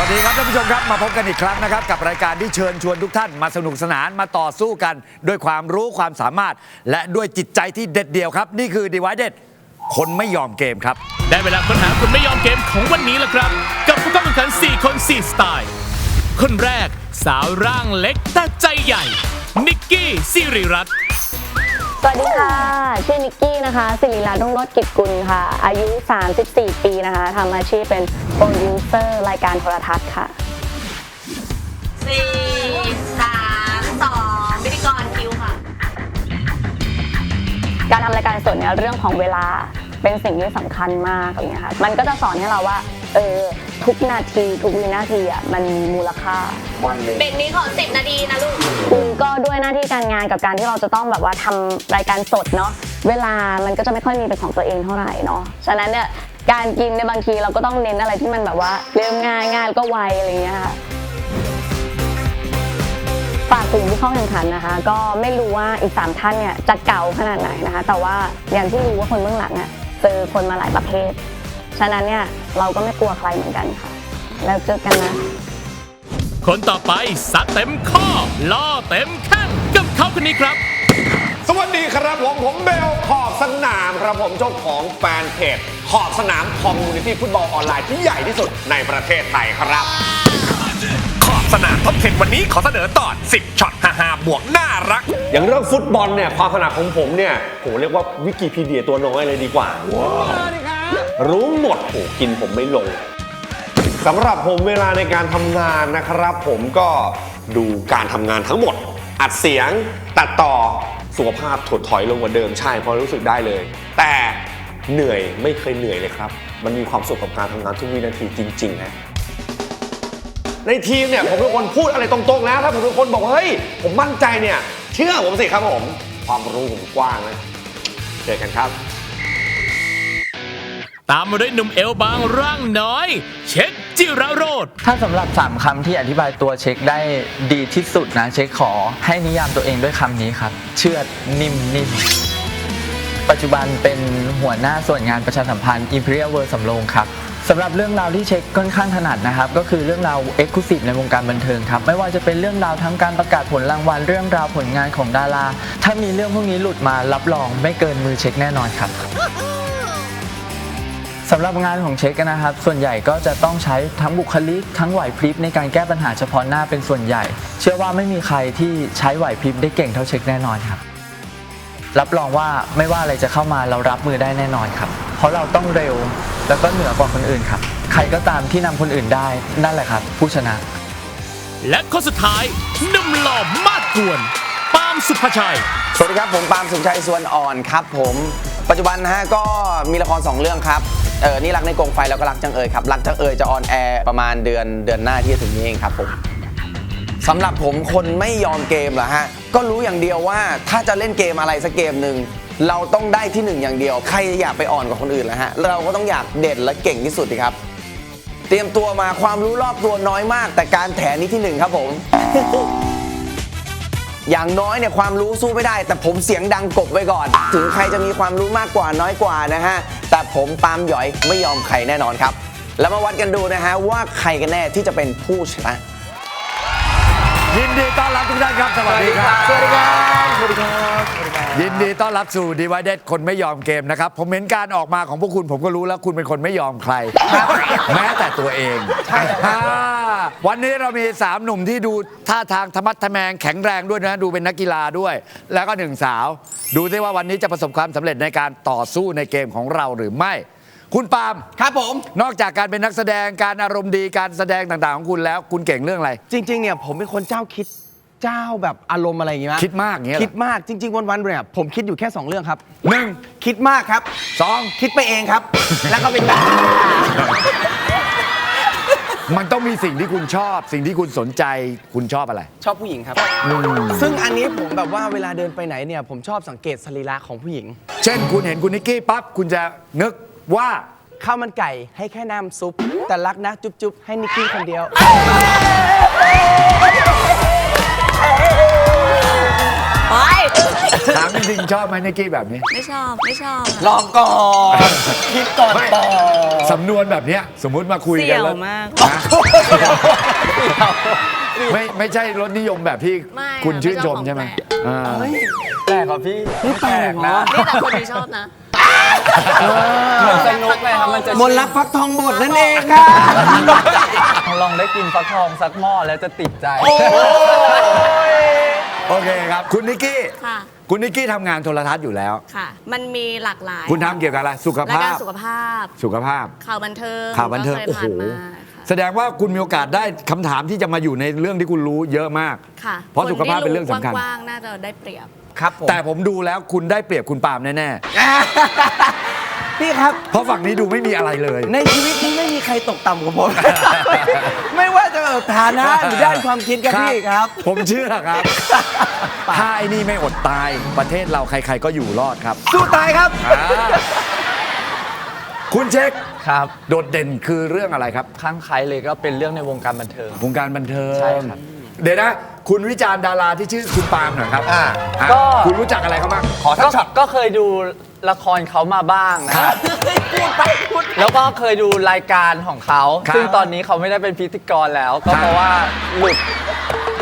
วัสดีครับท่านผู้ชมครับมาพบกันอีกครั้งนะครับ กับรายการที่เชิญชวนทุกท่านมาสนุกสนานมาต่อสู้กัน ด้วยความรู้ความสามารถ และด้วยจิตใจที่เด็ดเดี่ยวครับ นี่คือดีไวเด็ดคนไม่ยอมเกมครับ ได้เวลาค้นหาคนไม่ยอมเกมของวันนี้แล้วครับ กับผู้เข้าแข่งขัน 4 คน 4 สไตล์ คนแรกสาวร่างเล็กแต่ใจใหญ่นิกกี้สิริรัตน์ สวัสดีค่ะ ชื่อนิกกี้นะคะสิริรัตน์รุ่งโรจน์กิจกุลค่ะ อายุ 34 ปีนะคะทำอาชีพเป็นโปรดิวเซอร์รายการโทรทัศน์ค่ะ สี่สามสองพิธีกรคิวค่ะ การทำรายการสดเนี่ยเรื่องของเวลาเป็นสิ่งที่สำคัญมากอย่างเงี้ยค่ะ มันก็จะสอนให้เราว่า เออ ทุกนาทีทุกวินาทีอะมันมีมูลค่า เบรกนี้ขอสิบนาทีนะลูกคือก็ด้วยหน้าที่การงานกับการที่เราจะต้องแบบว่าทำรายการสดเนาะเวลามันก็จะไม่ค่อยมีเป็นของตัวเองเท่าไหร่เนาะฉะนั้นเนี่ยการกินในยบางทีเราก็ต้องเน้นอะไรที่มันแบบว่าเรียบง่ายง่ายแล้วก็ไวอะไรอย่างเงี้ยค่ะฝากถึงที่เข้าแข่งขันนะคะ ก็ไม่รู้ว่าอีกสามท่านเนี่ยจะเก่าขนาดไหนนะคะ แต่ว่าอย่างที่รู้ว่าคนเบื้องหลังอะเจอคนมาหลายประเภท ฉะนั้นเนี่ยเราก็ไม่กลัวใครเหมือนกันค่ะ แล้วเจอกันนะ คนต่อไปซัดเต็มข้อล่อเต็มแข้งกับเขาคนนี้ครับ สวัสดีครับผมผมเบลขอบสนามครับผมเจ้าของแฟนเพจขอบสนามคอมมูนิตี้ฟุตบอลออนไลน์ที่ใหญ่ที่สุดในประเทศไทยครับ ขอบสนามท็อป10วันนี้ขอเสนอตอน 10ช็อตฮ่าๆบวกน่ารัก อย่างเรื่องฟุตบอลเนี่ยความถนัดของผมเนี่ยโหเรียกว่าวิกิพีเดียตัวน้อยเลยดีกว่า รู้หมดโหกินผมไม่ลงสำหรับผมเวลาในการทำงานนะครับ ผมก็ดูการทำงานทั้งหมด อัดเสียงตัดต่อสุขภาพถดถอยลงกว่าเดิมใช่เพราะรู้สึกได้เลย แต่เหนื่อยไม่เคยเหนื่อยเลยครับ มันมีความสุขกับการทำงานทุกวินาทีจริงๆนะในทีมเนี่ยผมเป็นคนพูดอะไรตรงๆนะ ถ้าผมเป็นคนบอกเฮ้ยผมมั่นใจเนี่ย เชื่อผมสิครับผม ความรู้ผมกว้างนะเจอกันครับ ตามมาด้วยหนุ่มเอลบางร่างน้อย เช็คจิระโรธถ้าสำหรับ 3คำที่อธิบายตัวเช็คได้ดีที่สุดนะ เช็คขอให้นิยามตัวเองด้วยคำนี้ครับ เชื่อดนิ่มนิ่มปัจจุบันเป็นหัวหน้าส่วนงานประชาสัมพันธ์ Imperial World สำโรงครับสำหรับเรื่องราวที่เช็คค่อนข้างถนัดนะครับ ก็คือเรื่องราวเอ็กซ์คลูซีฟในวงการบันเทิงครับ ไม่ว่าจะเป็นเรื่องราวทั้งการประกาศผลรางวัล เรื่องราวผลงานของดารา ถ้ามีเรื่องพวกนี้หลุดมารับรองไม่เกินมือเช็คแน่นอนครับ สำหรับงานของเช็คนะครับ ส่วนใหญ่ก็จะต้องใช้ทั้งบุคลิก ทั้งไหวพริบในการแก้ปัญหาเฉพาะหน้าเป็นส่วนใหญ่ เชื่อว่าไม่มีใครที่ใช้ไหวพริบได้เก่งเท่าเช็คแน่นอนครับ รับรองว่าไม่ว่าอะไรจะเข้ามาเรารับมือได้แน่นอนครับ เพราะเราต้องเร็วแล้วก็เหนือกว่าคนอื่นครับ ใครก็ตามที่นำคนอื่นได้นั่นแหละครับ ผู้ชนะ และคนสุดท้ายหนุ่มหล่อมาดกวนปาล์มสุภชัย สวัสดีครับผมปาล์มสุขชัยส่วนอ่อนครับผม ปัจจุบันนะฮะก็มีละคร2เรื่องครับ เออนี่รักในกรงไฟแล้วก็รักจังเอยครับรักจังเอยจะออนแอร์ประมาณเดือนเดือนหน้าที่จะถึงนี้เองครับผมสำหรับผมคนไม่ยอมเกมเหรอฮะก็รู้อย่างเดียวว่าถ้าจะเล่นเกมอะไรสักเกมหนึ่งเราต้องได้ที่หนึ่งอย่างเดียว ใครอยากไปอ่อนกว่าคนอื่นล่ะฮะ เราก็ต้องอยากเด่นและเก่งที่สุดครับ เตรียมตัวมาความรู้รอบตัวน้อยมาก แต่การแถนี้ที่หนึ่งครับผม อย่างน้อยเนี่ยความรู้สู้ไม่ได้ แต่ผมเสียงดังกบไว้ก่อน ถึงใครจะมีความรู้มากกว่าน้อยกว่านะฮะ แต่ผมปาล์มหยอยไม่ยอมใครแน่นอนครับ แล้วมาวัดกันดูนะฮะว่าใครกันแน่ที่จะเป็นผู้ชนะ ยินดีต้อนรับทุกท่านครับ สวัสดีครับ สวัสดีครับ สวัสดีครับ ยินดีต้อนรับสู่ดีว i เด็ดคนไม่ยอมเกมนะครับ ผมเห็นการออกมาของพวกคุณผมก็รู้แล้วคุณเป็นคนไม่ยอมใคร แม้แต่ตัวเองอ่า วันนี้เรามี 3 หนุ่มที่ดูท่าทางธรรมัดทะแมงแข็งแรงด้วยนะ ดูเป็นนักกีฬาด้วย แล้วก็หนึ่งสาว ดูซิว่าวันนี้จะประสบความสำเร็จในการต่อสู้ในเกมของเราหรือไม่ คุณปาล์มครับผม นอกจากการเป็นนักแสดงการอารมณ์ดีการแสดงต่างๆของคุณแล้ว คุณเก่งเรื่องอะไร จริง ๆ เนี่ยผมเป็นคนเจ้าคิดเจ้าแบบอารมณ์อะไรอย่างงี้มั้ยคิดมากอย่างเงี้ยเหรอ คิดมากจริง ๆ วันๆเนี่ยผมคิดอยู่แค่ 2 เรื่องครับ หนึ่งคิดมากครับ สอง คิดไปเองครับ แล้วก็เป็นแบบ มันต้องมีสิ่งที่คุณชอบ สิ่งที่คุณสนใจคุณชอบอะไร ชอบผู้หญิงครับ ซึ่งอันนี้ผมแบบว่าเวลาเดินไปไหนเนี่ย ผมชอบสังเกตสรีระของผู้หญิง เช่นคุณเห็นคุณนิกกี้ปั๊บคุณจะนึกว่าข้าวมันไก่ให้แค่น้ำซุป แต่รักนะจุ๊บจุ๊บให้นิกกี้คนเดียว ไปถามจริงๆชอบไหมนิกกี้แบบนี้ ไม่ชอบไม่ชอบลองก่อนคิดก่อนตอบสำนวนแบบเนี้ยสมมุติมาคุยเสี่กันยวแล้วมากฮะไม่ไม่ใช่รสนิยมแบบที่ไม่คุณอะชื่นไม่ชชอบมของใช่ไหมแปลก อ่าแปลกกว่าพี่นี่แปลกนะนี่แต่คนที่ชอบนะ เหมือนสนุกเลยครับมันจะมนต์รักฟักทองบทนั่นเองค่ะ ลองได้กินฟักทองสักหม้อแล้วจะติดใจ โอเคครับ คุณนิกกี้ ค่ะ คุณนิกกี้ทำงานโทรทัศน์อยู่แล้ว ค่ะ มันมีหลากหลายคุณทำเกี่ยวกับอะไร สุขรายภาการพสุขภาพ สุขภาพ ข่าวบันเทิงข่าวบันเทิง ก็โอ้เคยโห ผ่านมาค่ะแสดงว่าคุณมีโอกาสได้คำถามที่จะมาอยู่ในเรื่องที่คุณรู้เยอะมาก ค่ะเพราะสุขภาพเป็นเรื่องสำคัญนที่กว้างๆน่าจะได้เปรียบ ครับผมแต่ผมดูแล้วคุณได้เปรียบคุณปาล์มแน่พี่ครับ ๆ เพราะฝั่งนี้ดูไม่มีอะไรเลย ในชีวิตนี้ไม่มีใครตกต่ำกว่าผม ไม่ว่าจะแบบ ฐานะหรือด้านความคิดครับพี่ครับ ผมเชื่อครับ ถ้าไอ้นี่ไม่อดตายประเทศเราใคร ๆ ก็อยู่รอดครับสู้ตายครับ อ่าคุณเช็คครับ โดดเด่นคือเรื่องอะไรครับข้างใครเลยก็เป็นเรื่องในวงการบันเทิง วงการบันเทิงใช่ครับเดี๋ยวนะ คุณวิจารณ์ดาราที่ชื่อคุณปาล์มหน่อยครับอ่าอะก็ คุณรู้จักอะไรเขาบ้าง ขอสักก็ช็อต ก็เคยดูละครเขามาบ้างนะครับ แล้วก็เคยดูรายการของเขาครับซึ่งตอนนี้เขาไม่ได้เป็นพิธีกรแล้ว ก็ครับเพราะว่าหลุด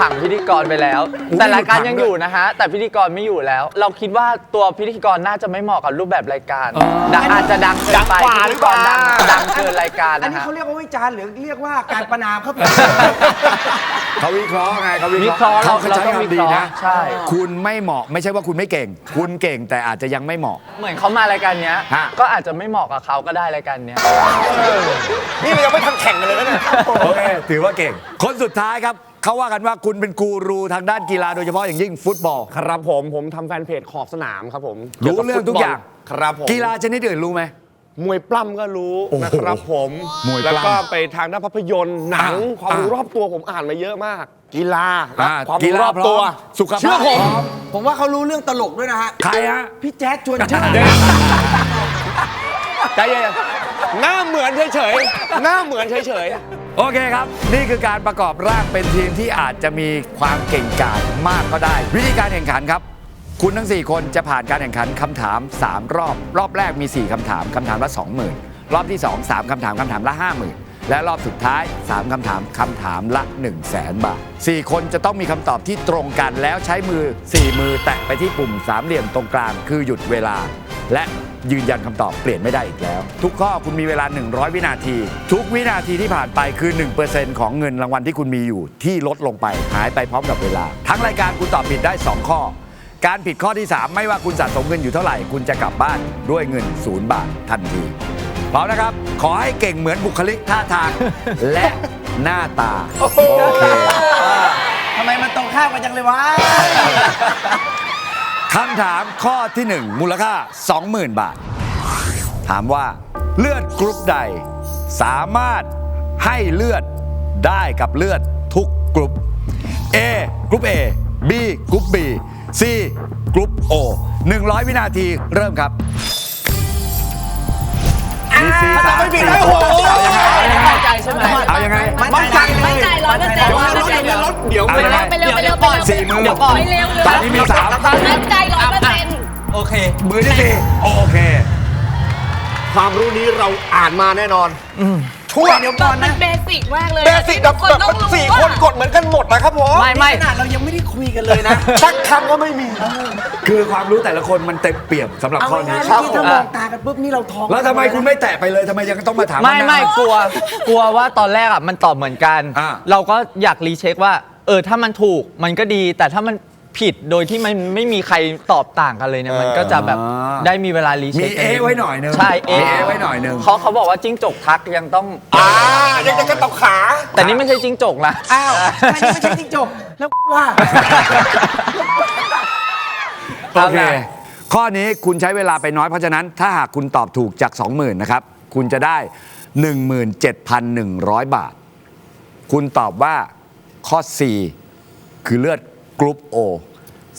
ผังพิธีกรไปแล้วอุ๊ยแต่รายการหลุดผังยังอยู่นะฮะ แต่พิธีกรไม่อยู่แล้ว เราคิดว่าตัวพิธีกรน่าจะไม่เหมาะกับรูปแบบรายการดังอาจจะดังเกินไปดังกว่าพิธีกรดังหรือเปล่า ดังเกินรายการอันนะนี้ฮะเขาเรียกว่าวิจารณ์หรือเรียกว่าการประนามครับ เขาวิเคราะห์ไงเขาวิวิเคเคราะราะห์ห์เราเขาเราใช้ต้องวิคำดีเคราะนะห์ใช่ คุณไม่เหมาะไม่ใช่ว่าคุณไม่เก่ง คุณเก่งแต่อาจจะยังไม่เหมาะ เหมือนเขามารายการเนี้ย ฮะ ก็อาจจะไม่เหมาะกับเขาก็ได้รายการเนี้ย นี่เรายังไม่ทันแข่งกันเลยนะเนี่ย โอเคถือว่าเก่ง คนสุดท้ายครับ เขาว่ากันว่าคุณเป็นกูรูทางด้านกีฬาโดยเฉพาะอย่างยิ่งฟุตบอล ครับผมผมทำแฟนเพจขอบสนามครับผมรู้เรื่องทุกอย่าง ครับผมกีฬาชนิดอื่นรู้ไหม มวยปล้ำก็รู้โอ้โหนะครับผมมวยปล้ำแล้วก็ไปทางด้านภาพยนตร์หนัง อะความรู้อะรอบตัวผมอ่านมาเยอะมาก กีฬาและอ่าความกีรู้ฬารอบตัวพร้อมสุขภาพเชื่อผมพร้อม ผมว่าเขารู้เรื่องตลกด้วยนะฮะ ใครฮะ พี่แจ๊ดชวนชื่น ใจเย็นหน้าเหมือนเฉยๆหน้าเหมือนเฉย โอเคครับ นี่คือการประกอบร่างเป็นทีมที่อาจจะมีความเก่งกาจมากก็ได้ วิธีการแข่งขันครับ คุณทั้ง 4 คนจะผ่านการแข่งขันคำถาม 3 รอบ รอบแรกมี 4คำถามคำถามละ 20,000 รอบที่ 2 3คำถามคำถามละ 50,000 และรอบสุดท้าย 3คำถามคำถามละ 1 0 0 0 0แสนบาท 4 คนจะต้องมีคำตอบที่ตรงกันแล้วใช้มือ 4 มือแตะไปที่ปุ่มสามเหลี่ยมตรงกลาง คือหยุดเวลา และ ยืนยันคำตอบเปลี่ยนไม่ได้อีกแล้ว ทุกข้อคุณมีเวลา 100 วินาที ทุกวินาทีที่ผ่านไปคือ 1%ของเงินรางวัลที่คุณมีอยู่ที่ลดลงไปหายไปพร้อมกับเวลา ทั้งรายการคุณตอบผิดได้ 2 ข้อ การผิดข้อที่ 3 ไม่ว่าคุณสะสมเงินอยู่เท่าไหร่ คุณจะกลับบ้านด้วยเงินศูนย์บาททันทีพร้อมนะครับ ขอให้เก่งเหมือนบุคลิกท่าทาง และหน้าตา โอเค ทำไมมันตรงข้ามกันจังเลยวะ คำถามข้อที่ 1 มูลค่า 20,000 บาท ถามว่าเลือดกรุ๊ปใด สามารถให้เลือดได้กับเลือดทุกกรุ๊ป A กรุ๊ป A B กรุ๊ป B C กรุ๊ป O 100 วินาทีเริ่มครับมีสี่สามไม่ผิดสี่แล้วโอ้โหมั่น ใจใช่ไหมเอายังไงมั่นใจเลยมั่นใจร้อยเปอร์เซ็นต์ร้อยเปอร์เซ็นต์เดี๋ยวเอาไม่ยังไงไปเร็วไปเร็วไปเร็วสี่มือเดี๋ยวก่อนไปเร็วเร็วตอนนี้มีสามมั่นใจร้อยเปอร์เซ็นต์โอเค มือที่สี่โอเค ความรู้นี้เราอ่านมาแน่นอน ช่วยเดี๋ยวก่อนมันะนเบสิกมากเลยเบสิกแบบคนแบบต้องรู้สี่ว่าคนกดเหมือนกันหมดนะครับผมไม่ไม่ ขนาดเรายังไม่ได้คุยกันเลยนะ สักคำก็ไม่มี คือความรู้แต่ละคนมันเต็มเปี่ยมสำหรับเอาข้อนี้ ง่ายๆครับเมื่อกี้ถ้ามองตากันปุ๊บนี่เราท้องแล้วทำไมคุณไม่แตะไปเลยทำไมยังต้องมาถามไม่ว่าไม่หน้ากลัว กลัวว่าตอนแรกอะมันตอบเหมือนกัน อ่า เราก็อยากรีเช็คว่า เออถ้ามันถูกมันก็ดี แต่ถ้ามัน ผิดโดยที่มันไม่มีใครตอบต่างกันเลยเนี่ยมันก็จะแบบได้มีเวลารีมีเช็คเอไว้หน่อยนึงใช่เอมีเอไว้หน่อยนึง เขาเขาบอกว่าจิ้งจกทักยังต้อง อ่ายังจะกระตอกขา แต่นี่ไม่ใช่จิ้งจกนะอ้าวทำไมนี่ไม่ใช่จิ้งจกแล้วว่า โอเคข้อนี้คุณใช้เวลาไปน้อยเพราะฉะนั้นถ้าหากคุณตอบถูกจาก 20,000นะครับ คุณจะได้ 17,100 บาท คุณตอบว่าข้อ 4 คือเลือด กรุ๊ป O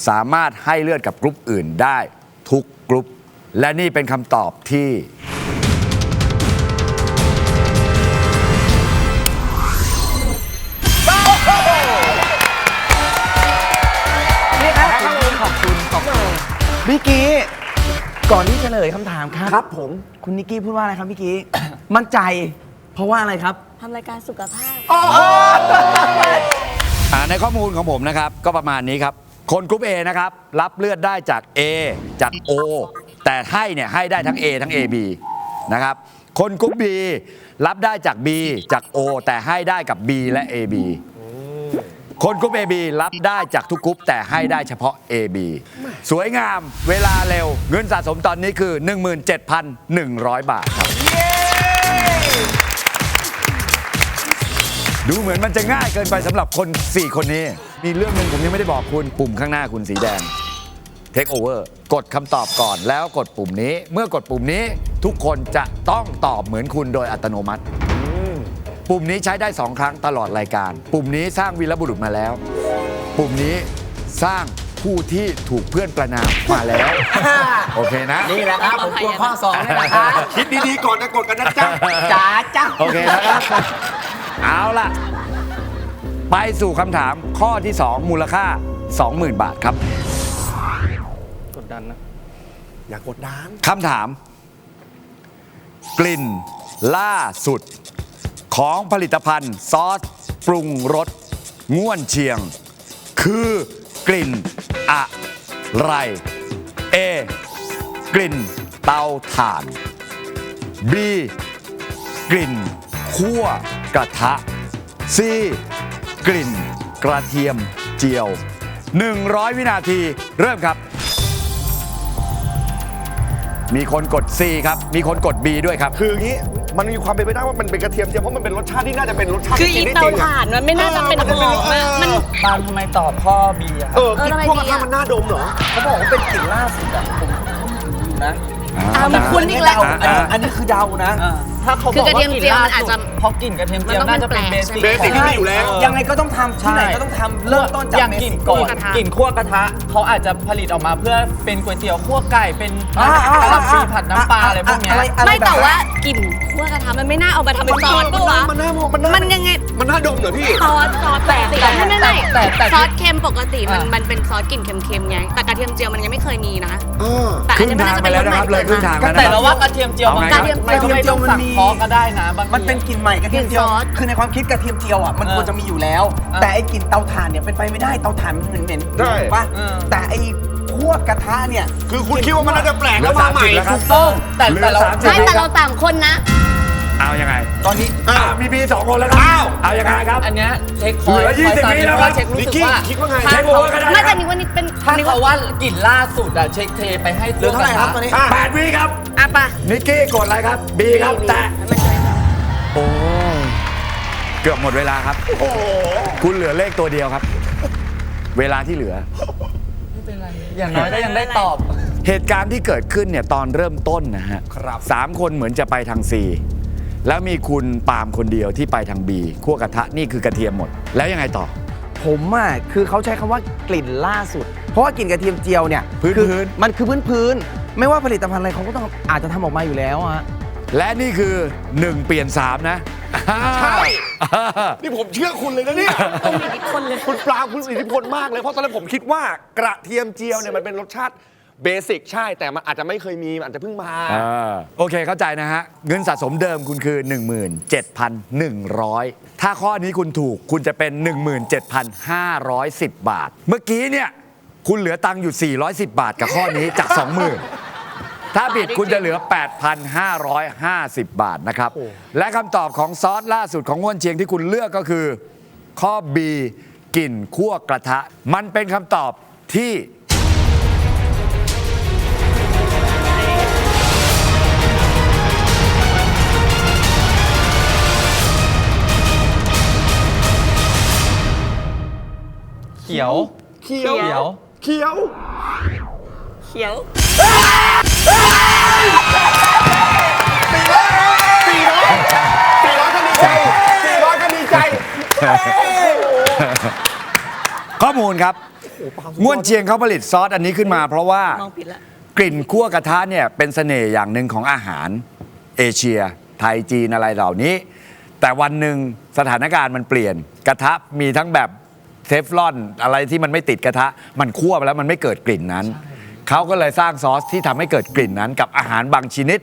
สามารถให้เลือดกับกรุ๊ปอื่นได้ทุกกรุ๊ป และนี่เป็นคำตอบที่นี่ครับขอบคุณเมื่อกี้ก่อนที่จะเฉลยคำถามครับครับผม คุณนิกกี้พูดว่าอะไรครับเมื่อกี้ มั่นใจ เพราะว่าอะไรครับ ทำรายการสุขภาพอ่าในข้อมูลของผมนะครับก็ประมาณนี้ครับ คนกรุ๊ป A นะครับ รับเลือดได้จาก A จาก O แต่ให้เนี่ยให้ได้ทั้ง A ทั้ง AB นะครับ คนกรุ๊ป B รับได้จาก B จาก O แต่ให้ได้กับ B และ AB คนกรุ๊ป AB รับได้จากทุกกรุ๊ปแต่ให้ได้เฉพาะ AB สวยงามเวลาเร็วเงินสะสมตอนนี้คือ 17,100 บาทครับ ดูเหมือนมันจะง่ายเกินไปสำหรับคน 4 คนนี้ มีเรื่องหนึ่งผมยังไม่ได้บอกคุณ ปุ่มข้างหน้าคุณสีแดง Take over กดคำตอบก่อนแล้วกดปุ่มนี้ เมื่อกดปุ่มนี้ทุกคนจะต้องตอบเหมือนคุณโดยอัตโนมัติ ปุ่มนี้ใช้ได้ 2 ครั้งตลอดรายการ ปุ่มนี้สร้างวีรบุรุษมาแล้ว ปุ่มนี้สร้างผู้ที่ถูกเพื่อนประนามมาแล้ว โอเคนะ นี่แหละครับผมกลัวข้อสองนี่แหละครับคิดดีๆก่อนนะกดกันนะจ๊ะจ๋าจ้าโอเคนะครับ เอาล่ะ ไปสู่คำถามข้อที่ 2 มูลค่า 20,000 บาทครับอย่ากดดันคำถาม กลิ่นล่าสุด ของผลิตภัณฑ์ซอส ปรุงรสง่วนเชียง คือกลิ่นอะไร A กลิ่นเตาถ่าน B กลิ่น คั่วกระทะ C กลิ่น กระเทียมเจียว 100 วินาทีเริ่มครับ มีคนกด C ครับ มีคนกด B ด้วยครับ คืออย่างนี้มันมีความเป็นไปได้ว่ามันเป็นกระเทียมเจียวเพราะมันเป็นรสชาติที่น่าจะเป็นรสชาติคือที่อีกินได้เตาจริงอะถ่านมันไม่น่าจะเป็นหอมอะมันปาล์มทำไมตอบข้อ B อะคเอรับอกินพวกกระทะมันน่าดมเหรอ เขาบอกว่าเป็นกลิ่นล่าสุดอะผมอยู่นะตามมันคุ้นอีกแล้ว อันนี้อันนี้คือเดานะ ถ้าเขาคืบออกกระเทียมเจียวมันอาจจะเพราะกลิ่นกระเทียมเจียวมันต้องน่าจะเป็นแปเบลกสิกใช่ไหมเบสิกที่มีอยู่แล้ว ยังไงก็ต้องทำที่ไหนก็ต้องทำเริ่มต้นจากอย่างเบกลิ่สินกก่ก่ออนนกลิ่นคั่วกระทะเขาอาจจะผลิตออกมาเพื่อเป็นก๋วยเตี๋ยวคั่วไก่เป็นอ่าอ่าอ่า ผัดซีผัดน้ำปลาอะไรพวกเนี้ยอะไรไม่บบแต่นั้นว่ากลิ่นคั่วกระทะมันไม่น่าเอามาทำเป็นซอสปะวะมันน่ามันน่ามันยังไงมันน่าดมเหรอพี่ ซอสซอสปกติแต่ไม่ไม่ไม่แต่แต่ซอสเค็มปกติมันอ่ามัมันเป็นซอสกลิ่นเค็มๆไงแต่กระเทียมเจียวมันยังไม่เคยมีนะเออแต่คอันรึ่งนี้มันทางน่าจะไปเป็นแล้วรสนะใหคม่รับ เลยครึ่งทางแล้วนะแต่คเรารับ ว่ากระเทียมเจียวมันเอาไงครับไม่ไม่ต้องสั่งเคอก็ได้นะบางที มันเป็นกลิ่นใหม่กระเทียมเจียวคือในความคิดกระเทียมเจียวอะมันควรจะมีอยู่แล้วแต่ไอ้กลิ่นเตาถ่านเนี่ยเป็นไปไม่ได้เตาถ่านมันเหม็นเหม็นๆใช่ถูกป่ะแต่ไอ้คั่วกระทะเนี่ยคือคุณคิดว่ามันน่าจะแปลกเหลืแล้อวมาใหม่30แล้วครับ ถูกต้องแต่เหลือแต่เรา สามสิบใช่แต่เราต่างคนนะ เอายังไงตอนนี้อ่ามี B สองคนแล้วครับอ้าว เอายังไงครับ อันเนี้ยเช็คเหลือคย20คอยวิแล้วครับ เช็ครู้นิกสึกกี้ว่าคิดว่าไงเช็คโอเวอร์ก็ได้น่าคจะรับนึกว่านี่เป็นถ้านึกเขาว่าว่ากลิ่นล่าสุดอะเช็คเทไปให้เหลือเท่าไหร่ครับตอนนี้แปดวิครับ อะปะนิกกี้กดอะไรครับ B ครับแต่โอ้ยเกือบหมดเวลาครับ โอ้โหคุณเหลือเลขตัวเดียวครับ เวลาที่เหลืออย่างน้อยก็ยังได้ตอบ เหตุการณ์ที่เกิดขึ้นเนี่ยตอนเริ่มต้นนะฮะครับสามคนเหมือนจะไปทาง C แล้วมีคุณปาล์มคนเดียวที่ไปทาง B คั่วกระทะนี่คือกระเทียมหมด แล้วยังไงต่อ ผมอะคือเขาใช้คำว่ากลิ่นล่าสุด เพราะว่ากลิ่นกระเทียมเจียวเนี่ยพื้นคือพื้น มันคือพื้นพื้นๆ ไม่ว่าผลิตภัณฑ์อะไรเขาก็ต้องอาจจะทำออกมาอยู่แล้วอะและนี่คือ 1 เปลี่ยน 3 นะใช่ นี่ผมเชื่อคุณเลยนะเนี่ยคุณปลาคุณอิทธิพลมากเลย เพราะตอนแรกผมคิดว่ากระเทียมเจียวเนี่ยมันเป็นรสชาติเบสิกใช่ แต่มันอาจจะไม่เคยมี มันอาจจะเพิ่งมาอ่าโอเคเข้าใจนะฮะ เงินสะสมเดิมคุณคือ 17,100 ถ้าข้อนี้คุณถูกคุณจะเป็น 17,510 บาท เมื่อกี้เนี่ย คุณเหลือตังค์อยู่ 410 บาทกับข้อนี้จาก 20,000 ถ้าผิดคุณจะเหลือ 8,550 บาทนะครับ และคำตอบของซอสล่าสุดของง่วนเชียงที่คุณเลือกก็คือ ข้อ B กลิ่นคั่วกระทะ มันเป็นคำตอบที่เขียว เขียว เขียว เขียว ข้อมูลครับง่วนเชียงเขาผลิตซอสอันนี้ขึ้นมา เพราะว่ามองผิดละกลิ่นคั่วกระทะเนี่ยเป็นเสน่ห์อย่างหนึ่งของอาหารเอเชีย ไทยจีนอะไรเหล่านี้ แต่วันหนึ่งสถานการณ์มันเปลี่ยนกระทะมีทั้งแบบเทฟลอนอะไรที่มันไม่ติดกระทะ มันคั่วไปแล้วมันไม่เกิดกลิ่นนั้น เขาก็เลยสร้างซอสที่ทำให้เกิดกลิ่นนั้น กับอาหารบางชนิด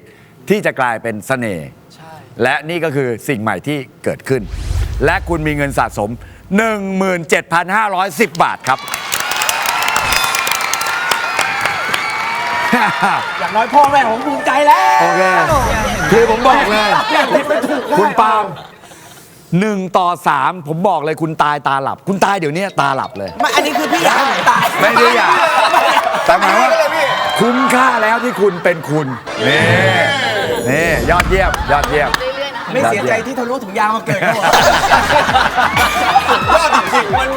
ที่จะกลายเป็นเสน่ห์และนี่ก็คือสิ่งใหม่ที่เกิดขึ้น และคุณมีเงินสะสม 17,510 บาทครับ อย่างน้อยพ่อแม่ผมภูมิใจแล้วโอเค คือผมบอกเลย คุณปาล์มหนึ่งต่อสามผมบอกเลยคุณตายตาหลับ คุณตายเดี๋ยวนี้ตาหลับเลย ไม่อันนี้คือพี่อยากให้ผมตายไม่ได้อยากแต่หมายว่าคุ้มค่าแล้วที่คุณเป็นคุณ นี่ นี่ ยอดเยี่ยม ยอดเยี่ยม ไม่เสียใจที่ทะลุถุงยางมาเกิดครับผม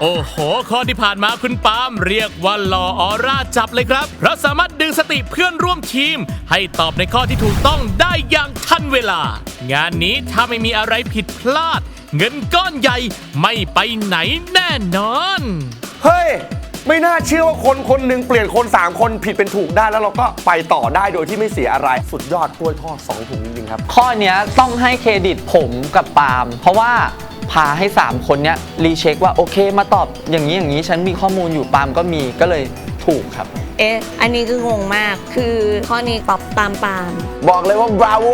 โอ้โห ข้อที่ผ่านมาคุณปาล์มเรียกว่าหล่อออร่าจับเลยครับ เพราะสามารถดึงสติเพื่อนร่วมทีม ให้ตอบในข้อที่ถูกต้องได้อย่างทันเวลา งานนี้ถ้าไม่มีอะไรผิดพลาด เงินก้อนใหญ่ไม่ไปไหนแน่นอน เฮ้ย ไม่น่าเชื่อว่าคนคนหนึ่งเปลี่ยนคน 3 คนผิดเป็นถูกได้แล้วเราก็ไปต่อได้โดยที่ไม่เสียอะไร สุดยอดกล้วยทอด2ถุงจริงๆครับ ข้อเนี้ยต้องให้เครดิตผมกับปาล์มเพราะว่าพาให้ 3 คนเนี้ยรีเช็คว่าโอเคมาตอบอย่างนี้อย่างนี้ฉันมีข้อมูลอยู่ปาล์มก็มีก็เลยถูกครับ เอ๊ะ อันนี้คืองงมาก คือข้อนี้ตอบตามปาล์มบอกเลยว่าบราโว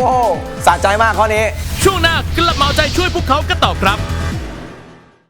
สะใจมากข้อนี้ ช่วงหน้ากลับมาเอาใจช่วยพวกเขากันต่อครับ